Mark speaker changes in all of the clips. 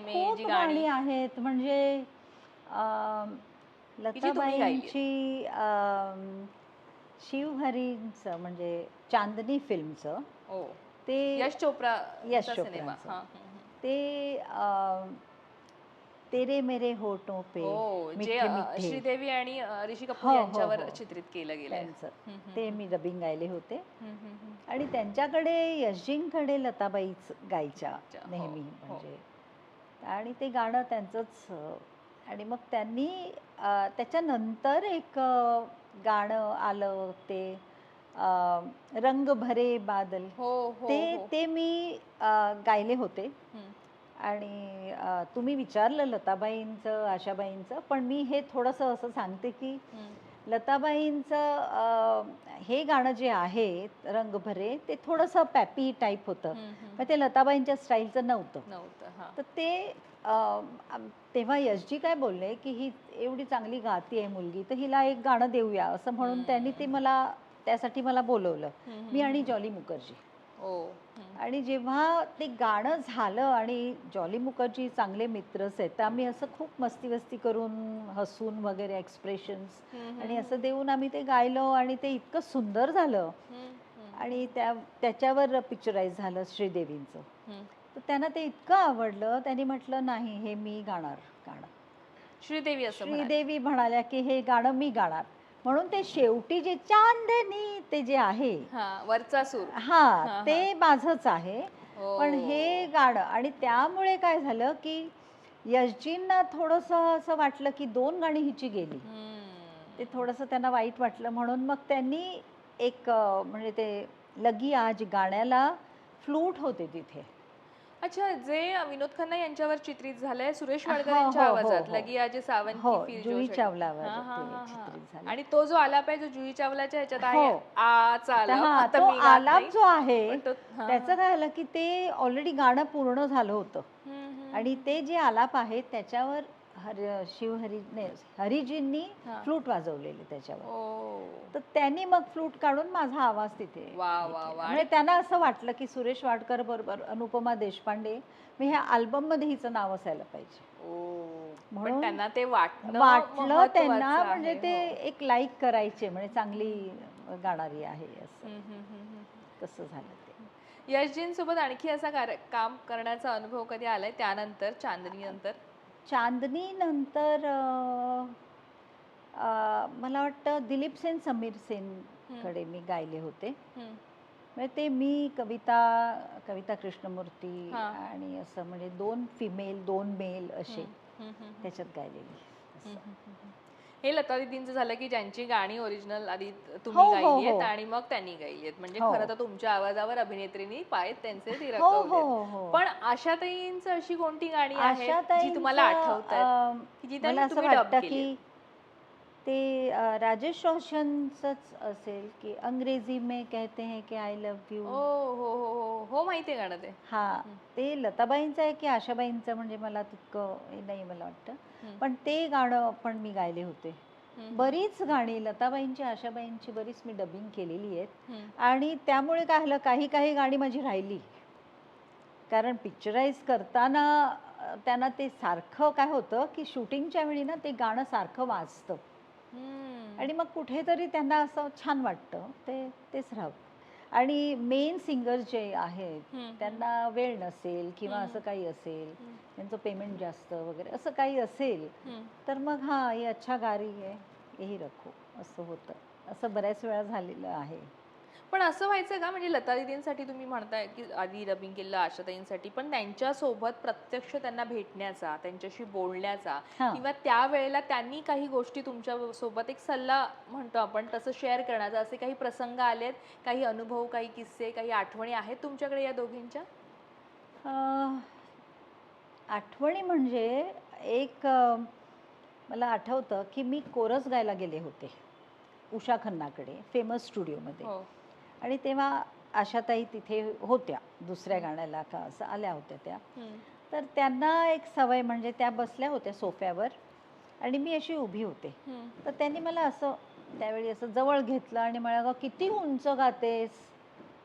Speaker 1: खूप गाणी आहेत म्हणजे. लताबाईंची शिवहरींचं म्हणजे चांदनी फिल्मचं
Speaker 2: हो
Speaker 1: ते
Speaker 2: यश चोप्रा
Speaker 1: यश
Speaker 2: चा सिनेमा
Speaker 1: चोप्राचं.
Speaker 2: हम्म, हम्म.
Speaker 1: ते तेरे मेरे होठों पे
Speaker 2: हो श्रीदेवी आणि ऋषी कपूर
Speaker 1: हो,
Speaker 2: यांच्यावर. चित्रित केलं हम्म,
Speaker 1: ते मी डबिंग गायले होते. आणि त्यांच्याकडे यशजींकडे लताबाईच गायच्या नेहमी. म्हणजे आणि ते गाणं त्यांचंच आणि मग त्यांनी त्याच्यानंतर एक गाणं आलं ते रंग भरे बादल
Speaker 2: हो हो
Speaker 1: ते
Speaker 2: हो.
Speaker 1: ते मी गायले होते. आणि तुम्ही विचारलं लताबाईंचं आशाबाईंचं पण मी हे थोडंसं असं सांगते की. लताबाईंचं हे गाणं जे आहे रंग भरे ते थोडंसं पॅपी टाईप होतं. मग ते लताबाईंच्या स्टाईलचं नव्हतं
Speaker 2: नव्हतं हा
Speaker 1: तर ते तेव्हा यशजी काय बोलले की ही एवढी चांगली गाती आहे मुलगी तर हिला एक गाणं देऊया असं म्हणून त्यांनी ते मला त्यासाठी मला बोलवलं मी आणि. जॉली मुखर्जी. आणि जेव्हा ते गाणं झालं आणि जॉली मुखर्जी चांगले मित्रच आहेत तर आम्ही असं खूप मस्ती वस्ती करून हसून वगैरे एक्सप्रेशन्स आणि असं देऊन आम्ही ते गायलो आणि ते इतकं सुंदर झालं. आणि त्या त्याच्यावर पिक्चराईज झालं श्रीदेवींचं. तर त्यांना ते इतकं आवडलं त्यांनी म्हटलं नाही हे मी गाणार गाणं.
Speaker 2: श्रीदेवी.
Speaker 1: श्रीदेवी म्हणाल्या की हे गाणं मी गाणार. म्हणून ते शेवटी जे चांदणी ते जे आहे
Speaker 2: हा वरचा सूर
Speaker 1: हा
Speaker 2: हा.
Speaker 1: ते माझंच आहे
Speaker 2: हो.
Speaker 1: पण हे गाणं आणि त्यामुळे काय झालं की यशजींना थोडंसं असं वाटलं की दोन गाणी हिची गेली
Speaker 2: हम्म.
Speaker 1: ते थोडंसं त्यांना वाईट वाटलं म्हणून मग त्यांनी एक अं, म्हणजे ते लगी आज गाण्याला फ्लूट होते तिथे
Speaker 2: अच्छा जे विनोद खन्ना यांच्यावर चित्रित झालंय सुरेश वाडकर
Speaker 1: हो,
Speaker 2: यांच्या
Speaker 1: हो,
Speaker 2: आवाजात
Speaker 1: हो.
Speaker 2: लगी आजी
Speaker 1: हो
Speaker 2: की फिर
Speaker 1: जुई ते
Speaker 2: हा, हा.
Speaker 1: चित्रित झालं
Speaker 2: आणि तो जो आलाप आहे जो जुई चावलाच्या ह्याच्यात आहे
Speaker 1: हो.
Speaker 2: आचा आलाप
Speaker 1: हा
Speaker 2: आता
Speaker 1: तो
Speaker 2: मी गात
Speaker 1: आलाप
Speaker 2: नाही.
Speaker 1: जो आहे
Speaker 2: पण तो- हा,
Speaker 1: त्याचं
Speaker 2: हा.
Speaker 1: काय झालं की ते ऑलरेडी गाणं पूर्ण झालं होतं
Speaker 2: हम्म, हम्म,
Speaker 1: आणि ते जे आलाप आहेत त्याच्यावर हर शिवहरी नाही हरिजींनी. फ्लूट वाजवलेली त्याच्यावर तर त्यांनी मग फ्लूट काढून माझा आवाज तिथे
Speaker 2: वा, वा,
Speaker 1: केला.
Speaker 2: वा.
Speaker 1: म्हणजे त्यांना असं वाटलं की सुरेश वाडकर बरोबर अनुपमा देशपांडे मी ह्या अल्बममध्ये हिचं नाव असायला पाहिजे म्हणून
Speaker 2: त्यांना ते
Speaker 1: वाटलं त्यांना म्हणजे ते
Speaker 2: हो.
Speaker 1: एक लाईक करायचे म्हणजे चांगली गाणारी आहे असं. तसं झालं ते
Speaker 2: यशजींसोबत आणखी असा काम करण्याचा अनुभव कधी आलाय त्यानंतर चांदनी नंतर
Speaker 1: चांदनी नंतर अं, अं, मला वाटतं दिलीप सेन समीर सेन कडे मी गायले होते. म्हणजे ते मी कविता कविता कृष्णमूर्ती. आणि असं म्हणजे दोन फिमेल दोन मेल असे. त्याच्यात गायलेली
Speaker 2: हे लता दीदींचं झालं की ज्यांची गाणी ओरिजिनल आधी
Speaker 1: हो,
Speaker 2: तुम्ही
Speaker 1: हो,
Speaker 2: गायली आहेत
Speaker 1: हो.
Speaker 2: आणि मग त्यांनी गायली आहेत म्हणजे
Speaker 1: हो.
Speaker 2: खरं तर तुमच्या आवाजावर अभिनेत्रीनी पाय त्यांचे
Speaker 1: हो हो
Speaker 2: थिरकवलेत.
Speaker 1: हो
Speaker 2: पण आशाताईंचं अशी कोणती गाणी आहेत जी तुम्हाला
Speaker 1: आशाताईंचं,
Speaker 2: आठवत
Speaker 1: अं,
Speaker 2: की जी
Speaker 1: मला
Speaker 2: त्यांनी
Speaker 1: असं
Speaker 2: तुम्ही डब
Speaker 1: वाटतं
Speaker 2: केली
Speaker 1: की ते राजेश रोशनचंच असेल की अंग्रेजी में कहते हैं की आय लव्ह यू
Speaker 2: हो हो हो हो हो माहितीये गाणं ते
Speaker 1: हा ते लताबाईंचं आहे की आशाबाईंचं म्हणजे मला तितकं नाही मला वाटतं. पण ते गाणं पण मी गायले होते. बरीच गाणी लताबाईंची आशाबाईंची बरीच मी डबिंग केलेली आहेत. आणि त्यामुळे काय झालं काही काही गाणी माझी राहिली कारण पिक्चराईज करताना त्यांना ते सारखं काय होतं की शूटिंगच्या वेळी ना ते गाणं सारखं वाजतं. आणि मग कुठेतरी त्यांना असं छान वाटतं ते तेच राहतं आणि मेन सिंगर जे आहेत. त्यांना वेळ नसेल किंवा. असं काही असेल. त्यांचं पेमेंट जास्त वगैरे असं काही असेल. तर मग हां ये अच्छा गा रही है यही रखो असं होतं असं बऱ्याच वेळा झालेलं आहे
Speaker 2: पण असं व्हायचं का? म्हणजे लता दीदींसाठी तुम्ही म्हणताय की आधी डबिंग केलं आशाताईंसाठी पण त्यांच्यासोबत प्रत्यक्ष त्यांना भेटण्याचा त्यांच्याशी बोलण्याचा. किंवा त्यावेळेला त्यांनी काही गोष्टी तुमच्यासोबत एक सल्ला म्हणतो आपण तसं शेअर करण्याचा असे काही प्रसंग आलेत? काही अनुभव काही किस्से काही आठवणी आहेत तुमच्याकडे या दोघींच्या?
Speaker 1: आठवणी म्हणजे एक मला आठवतं की मी कोरस गायला गेले होते उषा खन्नाकडे फेमस स्टुडिओमध्ये आणि तेव्हा आशाताई तिथे होत्या दुसऱ्या गाण्याला का असं आल्या होत्या त्या. तर त्यांना एक सवय म्हणजे त्या बसल्या होत्या सोफ्यावर आणि मी अशी उभी होते. तर त्यांनी मला असं त्यावेळी असं जवळ घेतलं आणि मला किती उंच गातेस?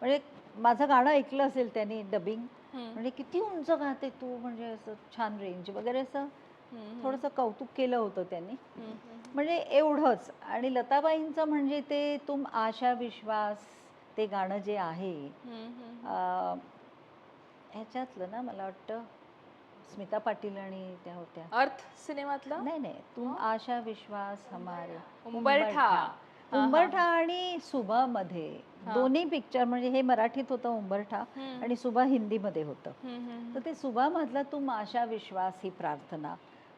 Speaker 1: म्हणजे माझं गाणं ऐकलं असेल त्यांनी डबिंग. म्हणजे किती उंच गाते तू? म्हणजे असं छान रेंज वगैरे असं थोडंसं कौतुक केलं होतं त्यांनी. म्हणजे एवढंच. आणि लताबाईंचं म्हणजे ते तुम आशा विश्वास ते गाणं जे आहे. अं, ह्याच्यातलं ना मला वाटतं स्मिता पाटील आणि त्या होत्या.
Speaker 2: अर्थ सिनेमातलं?
Speaker 1: नाही नाही. तुम
Speaker 2: हं?
Speaker 1: आशा विश्वास हमारे.
Speaker 2: उंबरठा. हा.
Speaker 1: उंबरठा आणि सुभा मध्ये. दोन्ही पिक्चर म्हणजे हे मराठीत होतं उंबरठा
Speaker 2: हम्म,
Speaker 1: आणि सुभा हिंदीमध्ये होतं.
Speaker 2: हम्म, हम्म,
Speaker 1: तर ते सुभा मधलं तुम आशा विश्वास ही प्रार्थना.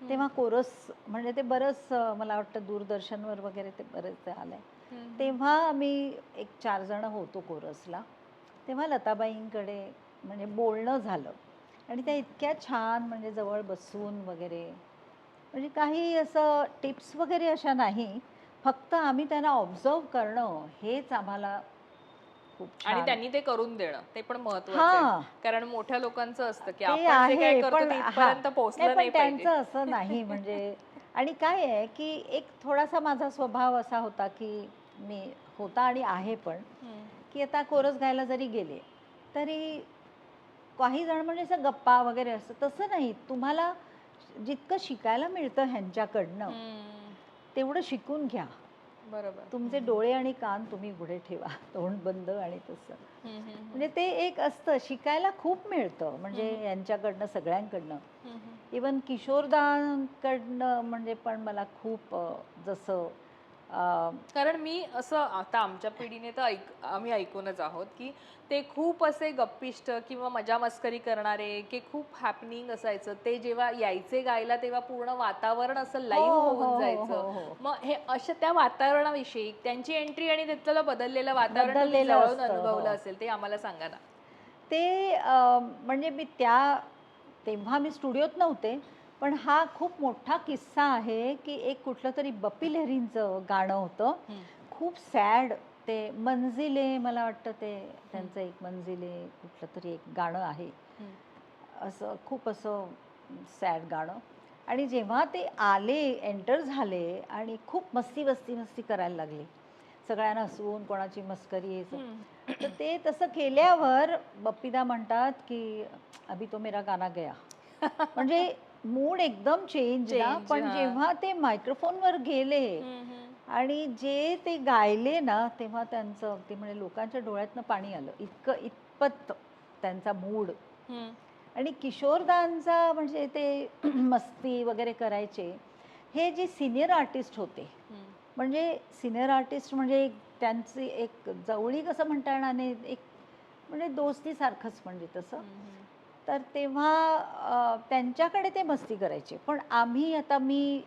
Speaker 1: तेव्हा कोरस म्हणजे ते बरंच अं, मला वाटतं दूरदर्शनवर वगैरे ते बरेच आलंय. तेव्हा आम्ही एक चार जण होतो कोरसला. तेव्हा लताबाईंकडे म्हणजे बोलणं झालं. आणि त्या इतक्या छान म्हणजे जवळ बसून वगैरे म्हणजे काही असं टिप्स वगैरे अशा नाही. फक्त आम्ही त्यांना ऑब्झर्व करणं हेच आम्हाला खूप
Speaker 2: आणि त्यांनी ते करून देणं ते पण महत्वाचं आहे. कारण मोठ्या लोकांचं असतं की आपण पोहोचलं
Speaker 1: त्यांचं असं नाही म्हणजे. आणि काय आहे की एक थोडासा माझा स्वभाव असा होता की मी होता आणि आहे पण की आता कोरस गायला जरी गेले तरी काही जण म्हणजे असं गप्पा वगैरे असतं तसं नाही. तुम्हाला जितकं शिकायला मिळतं ह्यांच्याकडनं तेवढं शिकून घ्या.
Speaker 2: बरोबर.
Speaker 1: तुमचे डोळे आणि कान तुम्ही उघडे ठेवा तोंड बंद आणि तसं. म्हणजे ते एक असतं शिकायला खूप मिळतं म्हणजे. यांच्याकडनं सगळ्यांकडनं. इवन किशोरदांकडनं म्हणजे पण मला खूप जसं
Speaker 2: कारण मी असं आता आमच्या पिढीने तर ऐक आम्ही ऐकूनच आहोत की ते खूप असे गप्पिष्ट किंवा मजा मस्करी करणारे की खूप हॅपनिंग असायचं ते जेव्हा यायचे गायला तेव्हा पूर्ण वातावरण असं लाईव्ह
Speaker 1: हो, हो,
Speaker 2: होऊन
Speaker 1: हो,
Speaker 2: जायचं. मग हे अशा त्या वातावरणाविषयी त्यांची एंट्री आणि त्यातलं बदललेलं वातावरण अनुभवलं. असेल ते आम्हाला सांगा ना
Speaker 1: ते म्हणजे मी त्या तेव्हा मी स्टुडिओत नव्हते पण हा खूप मोठा किस्सा आहे की एक कुठलं तरी बप्पी लहरींचं गाणं होतं. खूप सॅड ते मंजिले मला वाटतं ते त्यांचं एक मंजिले कुठलं तरी एक गाणं आहे. असं खूप असं सॅड गाणं आणि जेव्हा ते आले एंटर झाले आणि खूप मस्ती मस्ती मस्ती करायला लागले सगळ्यांना हसवून कोणाची मस्करी हे.
Speaker 2: हम्म.
Speaker 1: तर ते तसं केल्यावर बप्पीदा म्हणतात की अभि तो मेरा गाना गया म्हणजे मूड एकदम चेंज ना
Speaker 2: Change,
Speaker 1: पण
Speaker 2: हा.
Speaker 1: जेव्हा ते मायक्रोफोनवर गेले. आणि जे ते गायले ना तेव्हा त्यांचं अगदी म्हणजे लोकांच्या डोळ्यातनं पाणी आलं इतकं इतपत त्यांचा मूड. आणि किशोरदांचा म्हणजे ते मस्ती वगैरे करायचे हे जे सिनियर आर्टिस्ट होते. म्हणजे सिनियर आर्टिस्ट म्हणजे एक त्यांची एक जवळी कसं म्हणता येणार नाही एक म्हणजे दोस्तीसारखंच म्हणजे तसं. तर तेव्हा त्यांच्याकडे ते मस्ती करायचे. पण आम्ही आता मी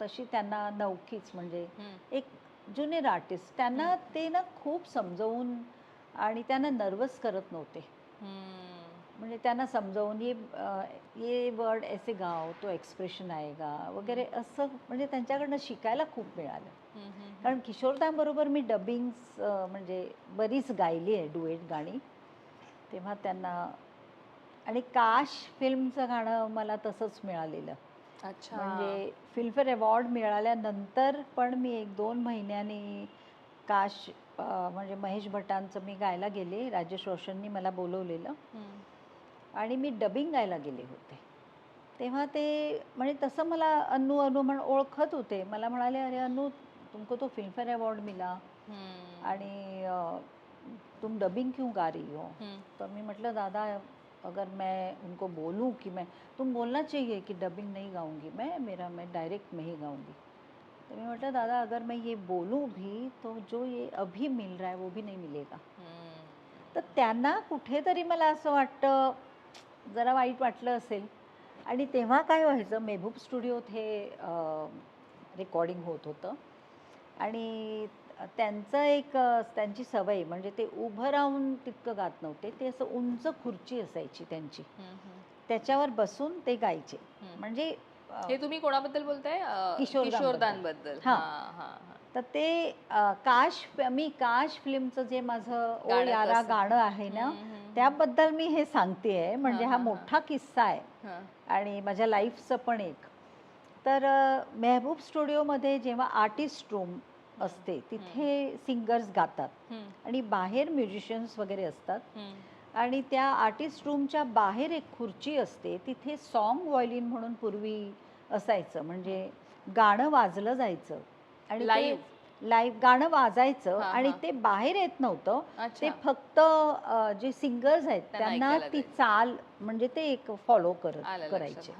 Speaker 1: तशी त्यांना नवखीच म्हणजे. एक ज्युनियर आर्टिस्ट. त्यांना ते ना खूप समजवून आणि त्यांना नर्वस करत नव्हते. म्हणजे त्यांना समजावून ये ये वर्ड ऐसे गाव तो एक्सप्रेशन आएगा वगैरे असं म्हणजे त्यांच्याकडनं शिकायला खूप मिळालं. कारण किशोरदांबरोबर मी डबिंग्स म्हणजे बरीच गायली आहे डुएट गाणी. तेव्हा त्यांना आणि काश फिल्मचं गाणं मला तसंच मिळालेलं.
Speaker 2: अच्छा.
Speaker 1: म्हणजे फिल्मफेअर अवॉर्ड मिळाल्यानंतर पण मी एक दोन महिन्यांनी काश म्हणजे महेश भटांचं मी गायला गेले राजेश रोशननी मला बोलवलेलं. आणि मी डबिंग गायला गेले होते. तेव्हा ते म्हणजे तसं मला अनु अनु म्हण ओळखत होते. मला म्हणाले अरे अनु तुमको तो फिल्मफेअर अवॉर्ड मिला. आणि तुम डबिंग क्यों गा रही हो?
Speaker 2: हम्म.
Speaker 1: तो मैं मतलब दादा अगर मैं उनको बोलूं कि मैं तुम बोलना चाहिए कि डबिंग नहीं गाऊंगी मैं मेरा मैं डायरेक्ट में ही गाऊंगी। तो मैं मतलब दादा अगर मैं ये बोलूं भी तो जो ये अभी मिल रहा है वो भी नहीं मिलेगा. तर त्यांना कुठेतरी मला असं वाटतं जरा वाईट वाटलं असेल. आणि तेव्हा काय व्हायचं मेहबूब स्टुडिओत हे रेकॉर्डिंग होत होतं. आणि त्यांचं एक त्यांची सवय म्हणजे ते उभं राहून तितकं गात नव्हते ते असं उंच खुर्ची असायची त्यांची. त्याच्यावर बसून ते गायचे. म्हणजे
Speaker 2: हे तुम्ही कोणाबद्दल बोलताय
Speaker 1: हा.
Speaker 2: हा हा हा.
Speaker 1: तर ते काश मी काश फिल्मचं जे माझं ओ
Speaker 2: गाणं
Speaker 1: यारा? गाणं आहे ना. त्याबद्दल मी हे सांगतेय म्हणजे
Speaker 2: हा.
Speaker 1: मोठा किस्सा आहे. आणि माझ्या लाईफचं पण एक तर मेहबूब स्टुडिओमध्ये जेव्हा आर्टिस्ट रूम असते तिथे सिंगर्स गातात. आणि बाहेर म्युझिशियन्स वगैरे असतात. आणि त्या आर्टिस्ट रूमच्या बाहेर एक खुर्ची असते तिथे सॉन्ग व्हायलिन म्हणून पूर्वी असायचं म्हणजे गाणं वाजलं जायचं आणि
Speaker 2: Live?
Speaker 1: लाईव्ह गाणं वाजायचं आणि. ते बाहेर येत नव्हतं ते फक्त जे सिंगर्स आहेत
Speaker 2: त्यांना
Speaker 1: ती. चाल म्हणजे ते एक फॉलो करत करायचे.